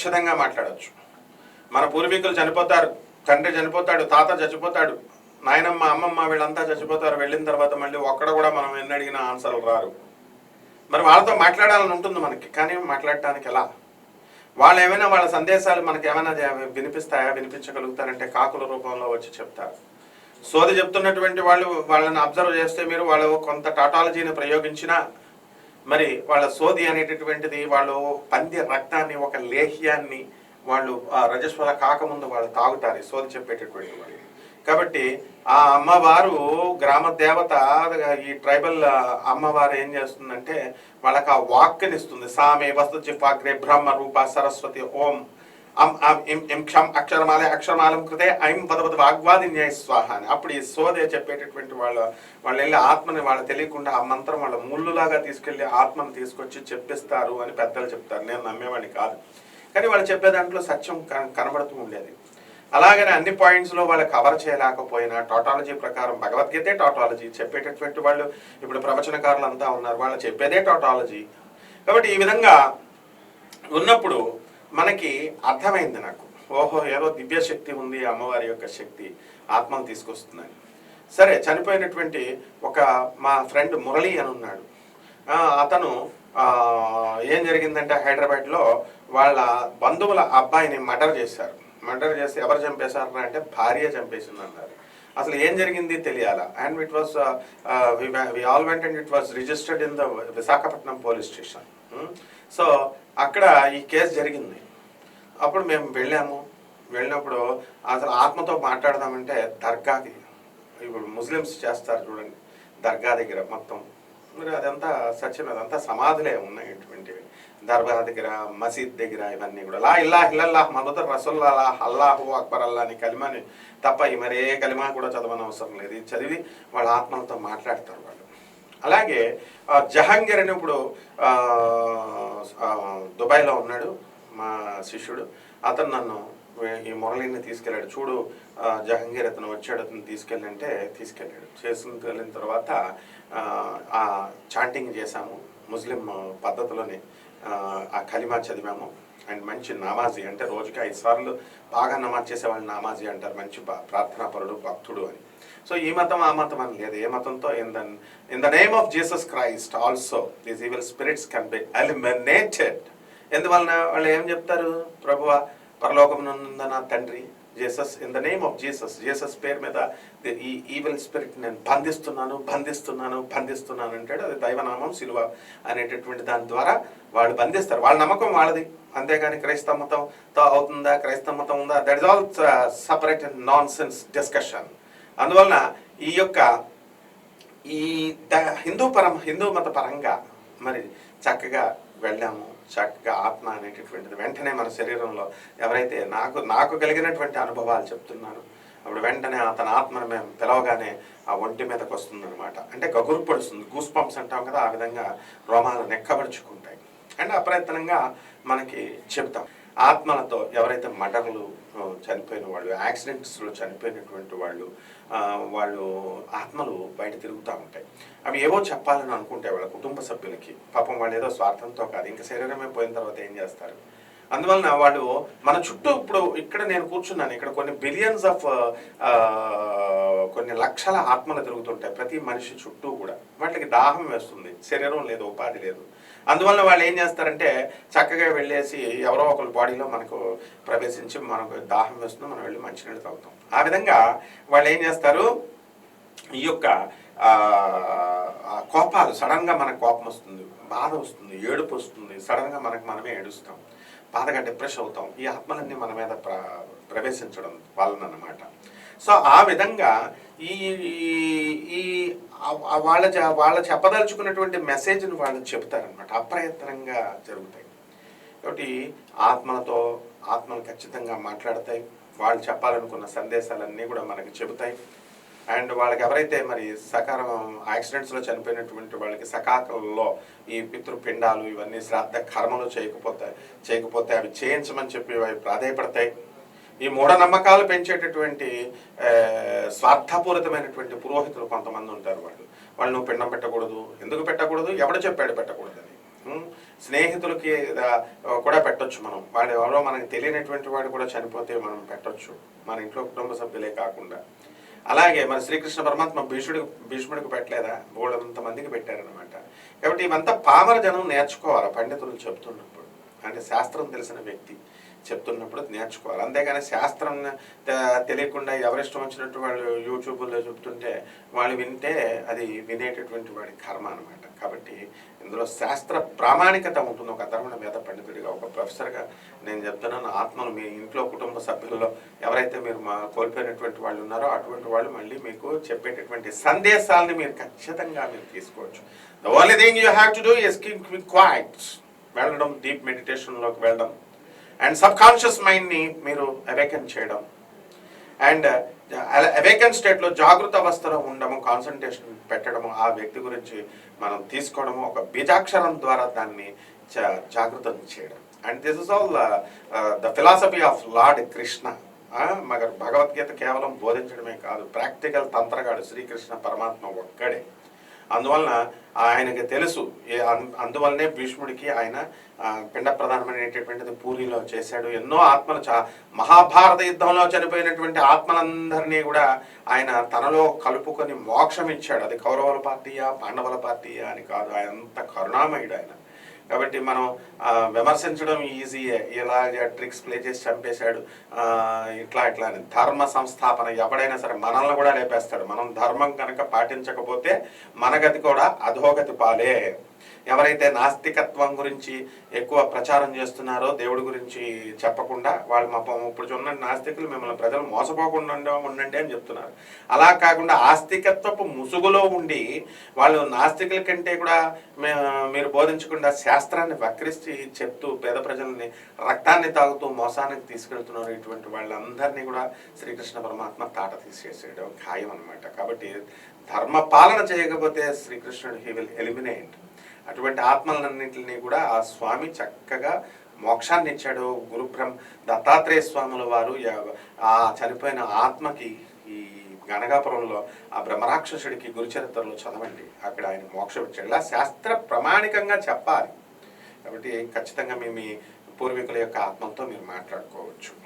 ఖచ్చితంగా మాట్లాడవచ్చు మన పూర్వీకులు చనిపోతారు తండ్రి చనిపోతాడు తాత చచ్చిపోతాడు నాయనమ్మ అమ్మమ్మ వీళ్ళంతా చచ్చిపోతారు వెళ్ళిన తర్వాత మళ్ళీ ఒక్కడ కూడా మనం ఎన్ని అడిగిన ఆన్సర్లు రారు. మరి వాళ్ళతో మాట్లాడాలని ఉంటుంది మనకి కానీ మాట్లాడటానికి ఎలా? వాళ్ళు ఏమైనా వాళ్ళ సందేశాలు మనకి ఏమైనా వినిపిస్తాయా వినిపించగలుగుతారంటే కాకుల రూపంలో వచ్చి చెప్తారు. సోది చెప్తున్నటువంటి వాళ్ళు వాళ్ళని అబ్జర్వ్ చేస్తే మీరు వాళ్ళు కొంత టాటాలజీని ప్రయోగించినా మరి వాళ్ళ సోది అనేటటువంటిది వాళ్ళు పంది రక్తాన్ని ఒక లేహ్యాన్ని వాళ్ళు ఆ రజస్వల కాకముందు వాళ్ళు తాగుతారు సోది చెప్పేటటువంటి వాళ్ళు. కాబట్టి ఆ అమ్మవారు గ్రామ దేవత ఈ ట్రైబల్ అమ్మవారు ఏం చేస్తుందంటే వాళ్ళకి ఆ వాక్కునిస్తుంది. సామే వస్తు చిఫాగ్రే బ్రహ్మ రూప సరస్వతి ఓం అం క్షం అక్షరమాలే అక్షరమాలం కృతే ఐం పదపద వాగ్వాది న్యాయ స్వాహ అని అప్పుడు ఈ సోదయ చెప్పేటటువంటి వాళ్ళ వాళ్ళు వెళ్ళి ఆత్మని వాళ్ళు తెలియకుండా ఆ మంత్రం వాళ్ళ ముళ్ళులాగా తీసుకెళ్ళి ఆత్మను తీసుకొచ్చి చెప్పిస్తారు అని పెద్దలు చెప్తారు. నేను నమ్మేవాడిని కాదు. కానీ వాళ్ళు చెప్పే దాంట్లో సత్యం కన- కనబడుతూ ఉండేది. అలాగనే అన్ని పాయింట్స్లో వాళ్ళు కవర్ చేయలేకపోయినా టాటాలజీ ప్రకారం భగవద్గీతే టాటాలజీ చెప్పేటటువంటి వాళ్ళు ఇప్పుడు ప్రవచనకారులు అంతా ఉన్నారు. వాళ్ళు చెప్పేదే టాటాలజీ కాబట్టి ఈ విధంగా ఉన్నప్పుడు మనకి అర్థమైంది నాకు. ఓహో ఏదో దివ్య శక్తి ఉంది అమ్మవారి యొక్క శక్తి ఆత్మను తీసుకొస్తుందని. సరే చనిపోయినటువంటి ఒక మా ఫ్రెండ్ మురళి అని ఉన్నాడు. అతను ఏం జరిగిందంటే హైదరాబాద్లో వాళ్ళ బంధువుల అబ్బాయిని మర్డర్ చేశారు. మర్డర్ చేసి ఎవరు చంపేశారు అంటే భార్య చంపేసింది అన్నారు అసలు ఏం జరిగింది తెలియాలా? And it was we all went and it was registered in the Visakhapatnam police station. So అక్కడ ఈ కేసు జరిగింది. అప్పుడు మేము వెళ్ళాము. వెళ్ళినప్పుడు అసలు ఆత్మతో మాట్లాడదామంటే దర్గాకి ఇప్పుడు ముస్లిమ్స్ చేస్తారు చూడండి దర్గా దగ్గర మొత్తం. మరి అదంతా సత్యం అదంతా సమాధులే ఉన్నాయిటువంటివి దర్గా దగ్గర మసీద్ దగ్గర ఇవన్నీ కూడా. లా ఇల్లా హిల్లల్లాహ్ మనుదర్ రసల్లా అల్లాహు అక్బర్ అల్లా అని కలిమాని తప్ప ఈ మరి ఏ కలిమా కూడా చదవని అవసరం లేదు. ఇది చదివి వాళ్ళ ఆత్మలతో మాట్లాడతారు వాళ్ళు. అలాగే జహంగీర్ జహాంగీర్ అని ఇప్పుడు దుబాయ్లో ఉన్నాడు మా శిష్యుడు. అతను నన్ను ఈ మురళిని తీసుకెళ్ళాడు. చూడు జహంగీర్ అతను వచ్చాడు అతను తీసుకెళ్ళంటే తీసుకెళ్ళాడు. చేసుకుని వెళ్ళిన తర్వాత ఆ, చాంటింగ్ చేశాము ముస్లిం పద్ధతిలోనే ఆ కలిమా చదివాము. అండ్ మంచి నామాజీ అంటే రోజుకి ఐదు సార్లు బాగా నమాజ్ చేసేవాళ్ళు నామాజీ అంటారు మంచి ప్రార్థనాపరుడు భక్తుడు అని. సో ఈ మతం ఆ మతం అని లేదు. ఏ మతంతో? In the in the name of Jesus Christ also these evil spirits can be eliminated ఎందువలన వాళ్ళు ఏం చెప్తారు? ప్రభువ పరలోకం నుండి నా తండ్రి Jesus in the name of Jesus Jesus పేరు మీద ఈ ఈవిల్ స్పిరిట్ నేను బంధిస్తున్నాను బంధిస్తున్నాను బంధిస్తున్నాను అంటాడు. అది దైవనామం సిలువ అనేటటువంటి దాని ద్వారా వాళ్ళు బంధిస్తారు. వాళ్ళ నమ్మకం వాళ్ళది. అంతేగాని క్రైస్తవ మతంతో అవుతుందా క్రైస్తవ మతం ఉందా? That is all separate and nonsense discussion అందువలన ఈ యొక్క ఈ ద- హిందూ పరం హిందూ మత పరంగా మరి చక్కగా వెళ్ళాము. చక్కగా ఆత్మ అనేటటువంటిది వెంటనే మన శరీరంలో ఎవరైతే నాకు నాకు కలిగినటువంటి అనుభవాలు చెప్తున్నాను అప్పుడు వెంటనే అతని ఆత్మను మేము పిలవగానే ఆ ఒంటి మీదకి వస్తుంది అనమాట అంటే గగురు పడుస్తుంది గూస్ పంప్స్ అంటాం కదా ఆ విధంగా రోమాలు నెక్కబడుచుకుంటాయి అండ్ అప్రయత్నంగా మనకి చెప్తాం ఆత్మలతో ఎవరైతే మటర్లు చనిపోయిన వాళ్ళు యాక్సిడెంట్స్లో చనిపోయినటువంటి వాళ్ళు వాళ్ళు ఆత్మలు బయట తిరుగుతూ ఉంటాయి. అవి ఏవో చెప్పాలని అనుకుంటే వాళ్ళ కుటుంబ సభ్యులకి పాపం వాళ్ళు ఏదో స్వార్థంతో కాదు ఇంకా శరీరమే పోయిన తర్వాత ఏం చేస్తారు? అందువలన వాళ్ళు మన చుట్టూ ఇప్పుడు ఇక్కడ నేను కూర్చున్నాను ఇక్కడ కొన్ని బిలియన్స్ ఆఫ్ కొన్ని లక్షల ఆత్మలు తిరుగుతుంటాయి ప్రతి మనిషి చుట్టూ కూడా. వాటికి దాహం వేస్తుంది శరీరం లేదు ఉపాధి లేదు. అందువల్ల వాళ్ళు ఏం చేస్తారంటే చక్కగా వెళ్ళేసి ఎవరో ఒకరి బాడీలో మనకు ప్రవేశించి మనకు దాహం వేస్తుంది మనం వెళ్ళి మంచినీళ్ళు తాగుతాం. ఆ విధంగా వాళ్ళు ఏం చేస్తారు? ఈ యొక్క కోపాలు సడన్గా మనకు కోపం వస్తుంది బాధ వస్తుంది ఏడుపు వస్తుంది సడన్గా మనకు మనమే ఏడుస్తాం బాధగా డిప్రెషన్ అవుతాం ఈ ఆత్మలన్నీ మన మీద ప్ర ప్రవేశించడం వలన అన్నమాట సో ఆ విధంగా ఈ ఈ వాళ్ళ వాళ్ళ చెప్పదలుచుకున్నటువంటి మెసేజ్ని వాళ్ళు చెప్తారనమాట అప్రయత్నంగా జరుగుతాయి. కాబట్టి ఆత్మలతో ఆత్మలు ఖచ్చితంగా మాట్లాడతాయి. వాళ్ళు చెప్పాలనుకున్న సందేశాలన్నీ కూడా మనకి చెబుతాయి. అండ్ వాళ్ళకి ఎవరైతే మరి సకాలం యాక్సిడెంట్స్లో చనిపోయినటువంటి వాళ్ళకి సకాలంలో ఈ పితృపిండాలు ఇవన్నీ శ్రాద్ధ కర్మలు చేయకపోతే చేయకపోతే అవి చేయించమని చెప్పి అవి ప్రాధాయపడతాయి. ఈ మూఢనమ్మకాలు పెంచేటటువంటి స్వార్థపూరితమైనటువంటి పురోహితులు కొంతమంది ఉంటారు వాళ్ళు. వాళ్ళు నువ్వు పిండం పెట్టకూడదు. ఎందుకు పెట్టకూడదు? ఎవడు చెప్పాడు పెట్టకూడదని. స్నేహితులకి కూడా పెట్టొచ్చు మనం. వాడు ఎవరో మనకి తెలియనటువంటి వాడు కూడా చనిపోతే మనం పెట్టొచ్చు. మన ఇంట్లో కుటుంబ సభ్యులే కాకుండా. అలాగే మన శ్రీకృష్ణ పరమాత్మ భీషుడికి భీష్ముడికి పెట్టలేదా? బోళ్ళంత మందికి పెట్టారనమాట కాబట్టి ఇవంతా పామర జనం నేర్చుకోవాలి పండితులు చెప్తున్నప్పుడు. అంటే శాస్త్రం తెలిసిన వ్యక్తి చెప్తున్నప్పుడు నేర్చుకోవాలి. అంతేగాని శాస్త్రం తెలియకుండా ఎవరిష్టం వచ్చినట్టు వాళ్ళు యూట్యూబ్లో చెప్తుంటే వాళ్ళు వింటే అది వినేటటువంటి వాడి కర్మ అనమాట కాబట్టి ఇందులో శాస్త్ర ప్రామాణికత ఉంటుంది. ఒక అధర్మణ వేద పండితుడిగా ఒక ప్రొఫెసర్గా నేను చెప్తున్నాను. ఆత్మలు మీ ఇంట్లో కుటుంబ సభ్యుల్లో ఎవరైతే మీరు మా కోల్పోయినటువంటి వాళ్ళు ఉన్నారో అటువంటి వాళ్ళు మళ్ళీ మీకు చెప్పేటటువంటి సందేశాలని మీరు ఖచ్చితంగా మీరు తీసుకోవచ్చు. The only thing you have to do is keep quiet వెళ్ళడం డీప్ మెడిటేషన్లోకి వెళ్ళడం. అండ్ సబ్ కాన్షియస్ మైండ్ని మీరు అవేకన్ చేయడం. అండ్ అవేకన్ స్టేట్లో జాగృత అవస్థలో ఉండము కాన్సన్ట్రేషన్ పెట్టడము ఆ వ్యక్తి గురించి మనం తీసుకోవడము ఒక బీజాక్షరం ద్వారా దాన్ని జా- జాగృతం చేయడం. And this is all the philosophy of lord Krishna మగ భగవద్గీత కేవలం బోధించడమే కాదు ప్రాక్టికల్ తంత్రగాడు శ్రీకృష్ణ పరమాత్మ ఒక్కడే. అందువలన ఆయనకి తెలుసు ఏ- అం- అందువల్లనే భీష్ముడికి ఆయన పిండ ప్రధానమైనటువంటిది పూరిలో చేశాడు. ఎన్నో ఆత్మలు చా మహాభారత యుద్ధంలో చనిపోయినటువంటి ఆత్మలందరినీ కూడా ఆయన తనలో కలుపుకొని మోక్షం ఇచ్చాడు అది కౌరవుల పార్టీయా పాండవుల పార్టీయా అని కాదు. ఆయన అంత కరుణామయుడు ఆయన. కాబట్టి మనం విమర్శించడం ఈజీయే ఇలా ట్రిక్స్ ప్లే చేసి చంపేశాడు ఇట్లా ఇట్లా అని. ధర్మ సంస్థాపన ఎవడైనా సరే మనల్ని కూడా లేపేస్తాడు. మనం ధర్మం కనుక పాటించకపోతే మన గతి కూడా అధోగతి పాలే. ఎవరైతే నాస్తికత్వం గురించి ఎక్కువ ప్రచారం చేస్తున్నారో దేవుడి గురించి చెప్పకుండా వాళ్ళు మా ఇప్పుడు ఉన్న నాస్తికులు మిమ్మల్ని ప్రజలు మోసపోకుండా ఉండండి అని చెప్తున్నారు. అలా కాకుండా ఆస్తికత్వపు ముసుగులో ఉండి వాళ్ళు నాస్తికుల కంటే కూడా మీరు బోధించకుండా శాస్త్రాన్ని వక్రిస్తూ చెప్తూ పేద ప్రజల్ని రక్తాన్ని తాగుతూ మోసానికి తీసుకెళ్తున్నారు. ఇటువంటి వాళ్ళందరినీ కూడా శ్రీకృష్ణ పరమాత్మ తాట తీసేసేయడం ఖాయం అనమాట కాబట్టి ధర్మ పాలన చేయకపోతే శ్రీకృష్ణుడు హీ విల్ ఎలిమినేట్ అటువంటి ఆత్మలన్నింటినీ కూడా ఆ స్వామి చక్కగా మోక్షాన్ని ఇచ్చాడు గురుబ్రహ్మ దత్తాత్రేయ స్వాముల వారు ఆ చనిపోయిన ఆత్మకి ఈ గణగాపురంలో ఆ బ్రహ్మరాక్షసుడికి గురుచరిత్రలో చదవండి. అక్కడ ఆయన మోక్షం ఇచ్చాడు. ఇలా శాస్త్ర ప్రామాణికంగా చెప్పాలి. కాబట్టి ఖచ్చితంగా మీ పూర్వీకుల యొక్క ఆత్మలతో మీరు మాట్లాడుకోవచ్చు.